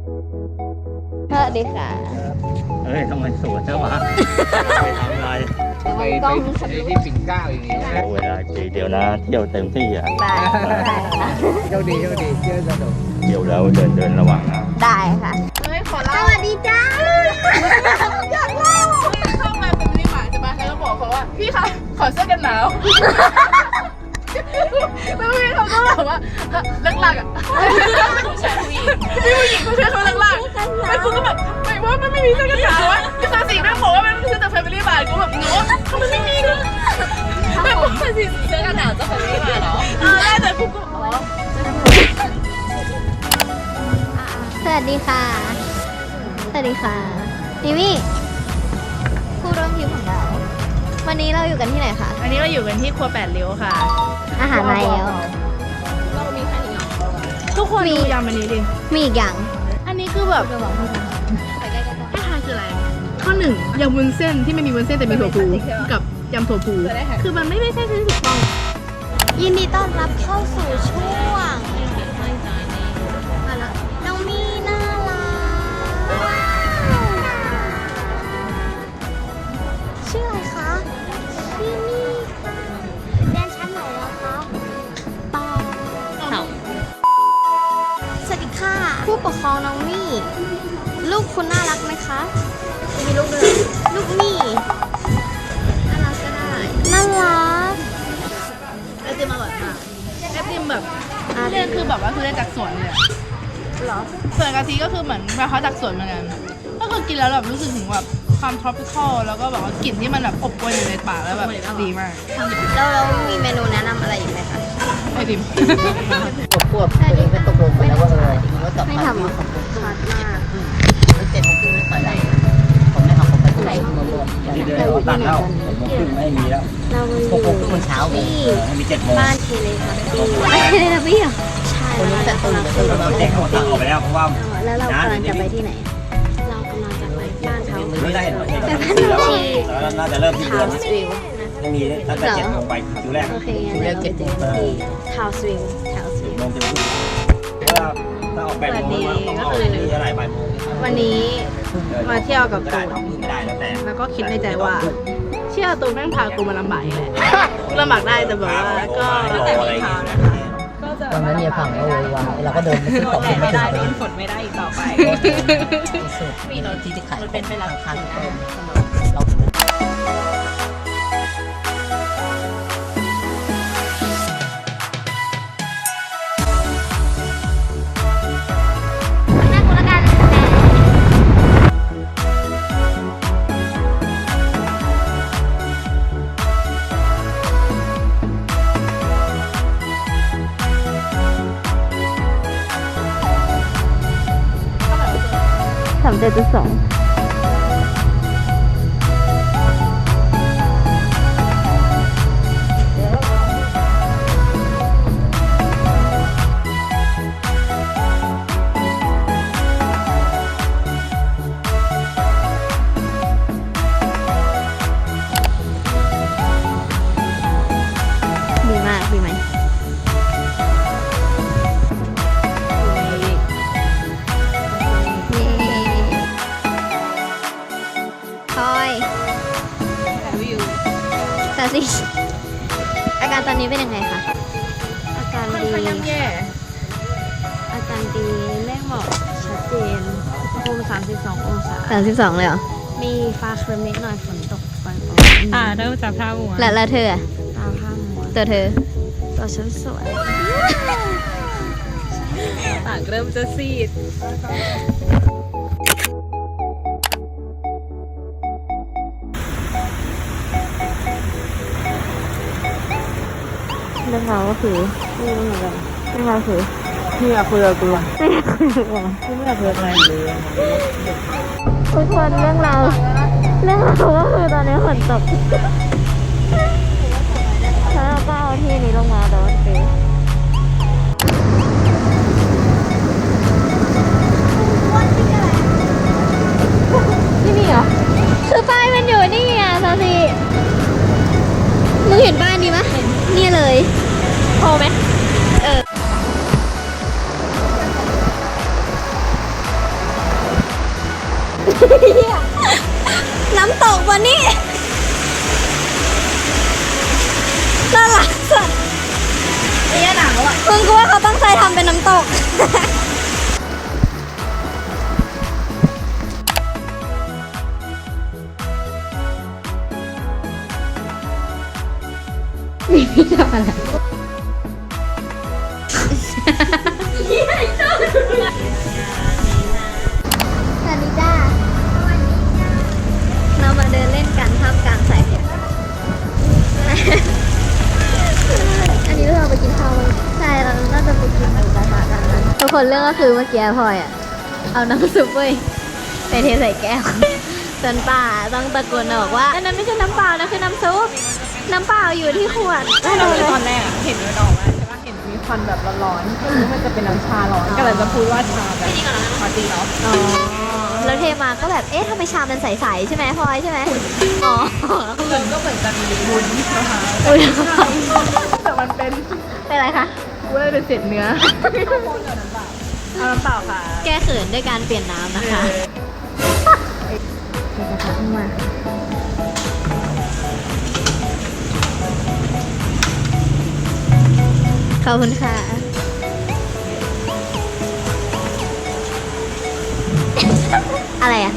สวัสดีค่ะเอ้ยทำไมสวยจังวะไปทำอะไรไปกล้องไปที่ปิ่นเกล้าอย่างนี้นะโอ้เวลาจีเดียวนะ เที่ยวเต็มที่อะได้ได้ค่ะโชคดีโชคดีเที่ยวสนุกเที่ยวแล้วเดินเดินระวังนะ ได้ค่ะ เฮ้ยขอสเล่าวัสดีจ้าอยากเล่าเข้ามาเป็นมินิมาร์ทใช่ปะแล้วก็บอกเขาว่าพี่คะขอเสื้อกันหนาวแล้วพี่เขาก็แบบว่าเลิกลากอะ ผู้ชายผู้หญิงพี่ผู้หญิงเขาช่วยเขาเลิกลากแล้วกูก็แบบไม่ว่ามันไม่มีเสื้อกันหนาววะพี่ซาสีแม่งบอกว่ามันคือแต่แฟมิลี่มาร์ทกูแบบหนูว่าทำไมไม่มีกันแบบว่าเสื้อกันหนาวจะแฟมิลี่มาร์ทเหรอเออได้แต่กูก็อ๋อสวัสดีค่ะ สวัสดีค่ะนิมี่ผู้ร่วมทีมของเรา วันนี้เราอยู่กันที่ไหนคะ อันนี้เราอยู่กันที่ครัวแปดเลี้ยวค่ะ อาหารมาแล้วทุก คนมีดูยำอันนี้ดิ มีอีกอย่างอันนี้คือแบบให้ทายคืออะไร ข้อหนึ่งยำวุ้นเส้นที่ไม่มีวุ้นเส้นแต่มีถั่วพูกับยำถั่วพูคือมันไม่ไม่ใช่ที่ถูกต้องยินดีต้อนรับเข้าสู่ช่วง ไหมคะ มีลูกด้วยลูกมี่น่ารักก็ได้น่ารักไอติมอร่อยมากไอติมแบบอะเล่นคือแบบว่าคือเล่นจากสวนเลยอะเหรอส่วนกะทิก็คือเหมือนมะพร้าวจากสวนเหมือนกันก็คือกินแล้วแบบรู้สึกถึงแบบความ tropical แล้วก็แบบว่ากลิ่นที่มันแบบอบอวนอยู่ในปากแล้วแบบดีมากแล้วเรามีเมนูแนะนำอะไรอีกไหมคะไอติมควบตัวเองไปตกลงกันแล้วว่าเออจริงๆว่าจะไม่ไปทำอะชัดมาก เจ็ดโมงครึ่งไม่ไปไหนผมไม่ทำผมไปที่ไหนรวมๆที่เดินเขาตัดแล้วหกโมงครึ่งไม่มีแล้วเราหกโมงครึ่งมันเช้ามีมีเจ็ดโมงบ้านเทเลทับบี้เทเลทับบี้เหรอใช่คนนี้แต่ตื่นตื่นมาเด็กเขาตัดออกไปแล้วเพราะว่าแล้วเรากำลังจะไปที่ไหนเรากำลังจะไปบ้านเขาไม่ได้เห็นเห็นแล้วแล้วน่าจะเริ่มที่เดือนวสวิลไม่มีตั้งแต่เจ็ดโมงไปคิวแรกโอเคงั้นเดี๋ยวเราไปเจอกันที่ทาวสวิลทาวสวิง แปดโมงมันต้องออกที่อะไรบ่ายโมงวันนี้มาเที่ยวกับก็ได้ตูนไม่ได้แล้วแต่ แล้วก็คิดในใจว่า เชื่อตูนแม่งพากูมาลำบากอีกแหละลำบากได้แต่แบบว่าก็รออะไรอย่างเงี้ยวันนั้นเนี่ยพังแล้วโวยวายเราก็เดินไปซื้อของกินไม่ได้โดนฝนไม่ได้อีกต่อไปสุดมีเราที่ที่ขายมันเป็นไปแล้วคันเรานั่ง ส แม่งบอกชัดเจนภูมิ32 องศา สามสิบสองเลยเหรอมีฟ้าครึ้มนิดหน่อยฝนตกปล่อยอ่าเริ่มจับท่าหัว แล้วแล้วเธออะๆตาผ้าหัวตัวเธอ ตัวฉันสวย ปากเริ่มจะซีด เรื่องราวก็คือเรื่องราวคือ ไม่อยากคุยกับกูหรอทุกคนเรื่องราวเรื่องราวก็คือตอนนี้ฝนตก ทำเป็นน้ำตกสวัสดีจ้าเรามาเดินเล่นกันท่ามกลางสายฝน อันนี้เราไปกินข้าวมั้ยใช่าน่า จะไปกินหมูกระทะกันนะทุกคนเรื่องก็คือเมื่อกี้พลอยอะ เอาน้ำซุปเว้ยไปเทใส่แก้วจนป้าต้องตะโกนบอกว่าอันนั้นไม่ใช่น้ำเปล่านะคือน้ำซุปน้ำเปล่าอยู่ที่ขวดตอนแรกอะเห็นมันออกมาใช่ปะเห็นมีควันแบบร้อนๆก็รู้มันจะเป็นน้ำชาร้อนก็เลยจะพูดว่าชาแบบจริงเหรอจริงเหรออ๋อแล้วเทมาก็แบบเอ๊ะทำไมชามมันใสๆใช่ไหมพลอยใช่ไหมอ๋อมันก็เหมือนจะมีวุ้นนะคะอุ๊ยแต่มันเป็นเป็นไรคะ กูเลยเป็นเศษเนื้อเอาน้ำเปล่าค่ะแก้เขินด้วยการเปลี่ยนน้ำนะคะขอบคุณค่ะ อะไรอะ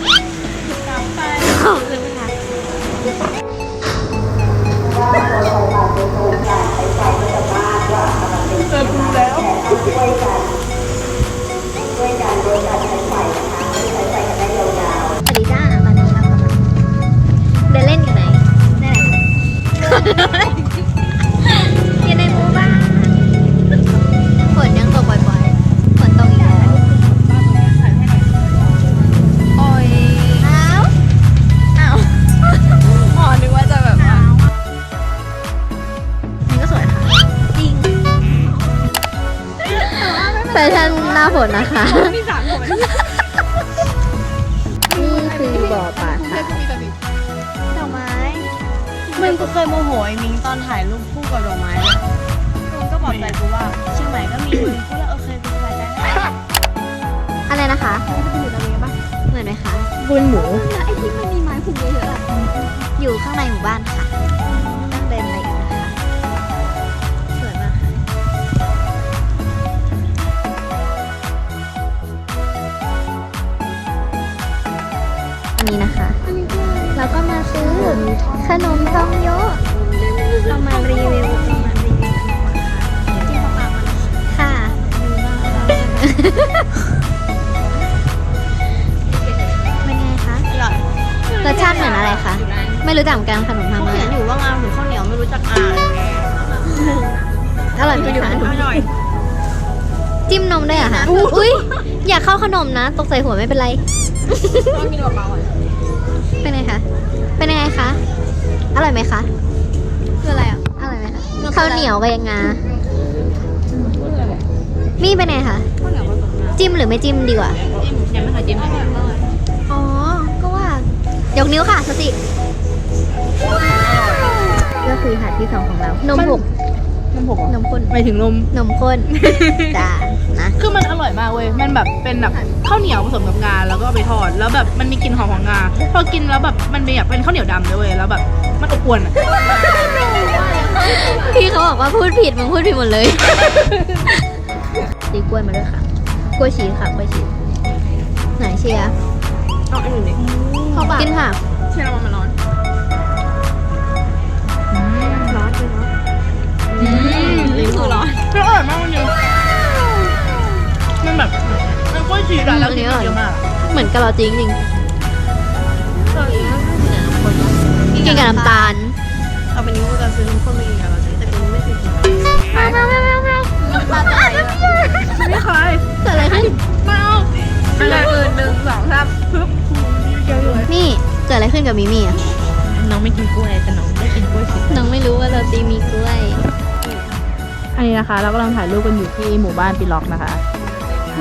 ชั่นหน้าฝนนะคะ มีสามคน นี่คือบ่อปลาค่ะดอกไม้ มึงกูเคยโมโหไอ้มิงตอนถ่ายรูปคู่กับดอกไม้ ขนมทองโยะเรามารีวิวเรามารีวิวค่ะเป็นไงคะอร่อยรสชาติเหมือนอะไรคะไม่รู้จักเหมือนกันขนมทางเขาเมืเขีอยงนอยู่ว่างามถึงข้าวเหนียวไม่รู้จักอ่านอร่อยไหมคะอร่อยจิ้มนมได้วยเหรอะคะอุ้ยอยากเข้าขนมนะ ตกใส่หัวไม่เป็นไร ต้องมีดอกเปล่าอะเป็นไงคะ ร่อยไหมคะ คืออะไรอะอร่อยไหมคะข้าวเหนียวกับยังงามีเป็นไงคะ จิ้มหรือไม่จิ้มดีกว่าจิ้มยังไม่เคยจิ้มเลยอ๋อ ก็ว่ายกนิ้วค่ะสติก็คือหาดที่สองของเรา นมผกน้ำผกนมข้นไปถึงนม นมข้นจ้านะ คือมันอร่อยมากเว้ย มันแบบเป็นแบบข้าวเหนียวผสมกับงาแล้วก็เอาไปทอด แล้วแบบมันมีกลิ่นหอมของงา พอกินแล้วแบบมันเป็นแบบเป็นข้าวเหนียวดำด้วยเว้ย แล้วแบบ มันอบอวนอะพี่เขาบอกว่าพูดผิดมึงพูดผิดหมดเลย ตีกล้วยมาด้วยค่ะ กล้วยชีสค่ะ กล้วยชีสไหนเชียร์เอาไอ้หนึ่งดิเข้าปากกินค่ะ เชื่อเรามันร้อนร้อนด้วยเนาะลิ้นคือร้อนมันอร่อยมากจริงมันแบบมันกล้วยชีสอะแล้วกินเยอะมาก เหมือนกะลอจริงจริง กินกับน้ำตาลเอาเป็นนิ้วจะซื้อคนมากินกับเราสิแต่กูไม่เคยกินมามามามามามาไปไม่เคยเกิดอะไรขึ้นไม่เอาอะไรอื่นหนึ่งสองสามปึ๊บเยอะเลยนี่เกิดอะไรขึ้นกับมิมี่อะน้องไม่กินกล้วยแต่น้องได้กินกล้วยชิน้องไม่รู้ว่าเราตีมีกล้วย อันนี้นะคะ เรากำลังถ่ายรูปกันอยู่ที่หมู่บ้านปีล็อกนะคะ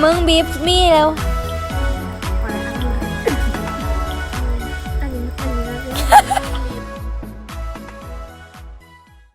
มึงบีบมี่แล้วเ